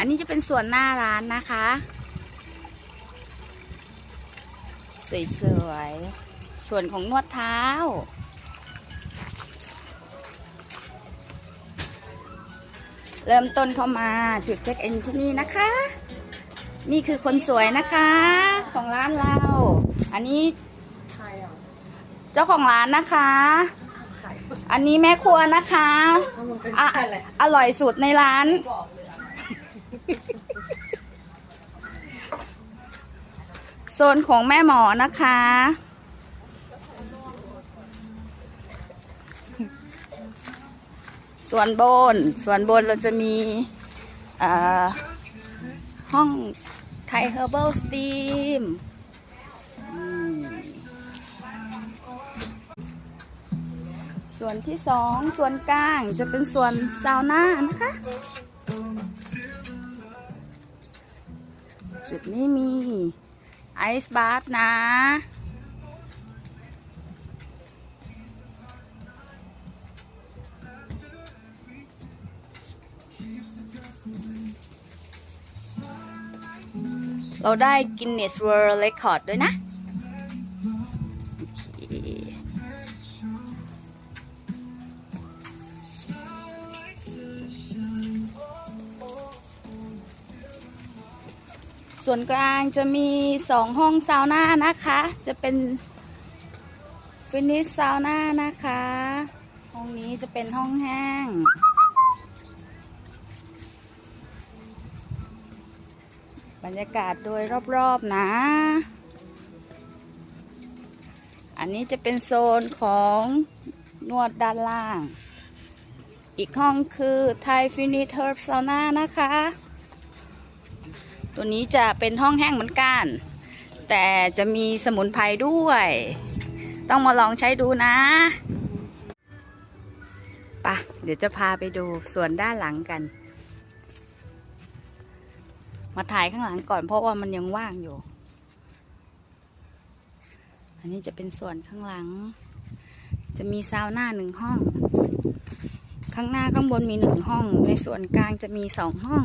อันนี้จะเป็นส่วนหน้าร้านนะคะ สวยๆ ส่วนของนวดเท้า เริ่มต้นเข้ามาจุดเช็คอินที่นี่นะคะ นี่คือคนสวยนะคะ ของร้านเรา อันนี้ใครอะเจ้าของร้านนะคะใครอันนี้แม่ครัวนะคะถ้ามันเป็นอะใครแหละอร่อยสุดในร้านบอกเลยอะ โซนของแม่หมอนะคะ ส่วนบน ส่วนบนเราจะมีอ่อห้องไทยเฮอร์เบิลสตีมส่วนที่สองส่วนกลางจะเป็นส่วนซาวน่านะคะ จุดนี้มีไอซ์บาร์นะ เราได้กินเนสเวิร์เรคคอร์ดด้วยนะ ส่วนกลางจะมีสองห้องซาวน่านะคะ จะเป็นฟินิชซาวน่านะคะ ห้องนี้จะเป็นห้องแห้ง บรรยากาศโดยรอบๆนะ อันนี้จะเป็นโซนของนวดด้านล่าง อีกห้องคือไทยฟินิชเฮิร์บซาวน่านะคะ ตัวนี้จะเป็นห้องแห้งเหมือนกัน แต่จะมีสมุนไพรด้วย ต้องมาลองใช้ดูนะปะเดี๋ยวจะพาไปดูส่วนด้านหลังกัน มาถ่ายข้างหลังก่อนเพราะว่ามันยังว่างอยู่ อันนี้จะเป็นส่วนข้างหลัง จะมีซาวน่าหนึ่งห้อง ข้างหน้าข้างบนมีหนึ่งห้อง ในส่วนกลางจะมีสองห้อง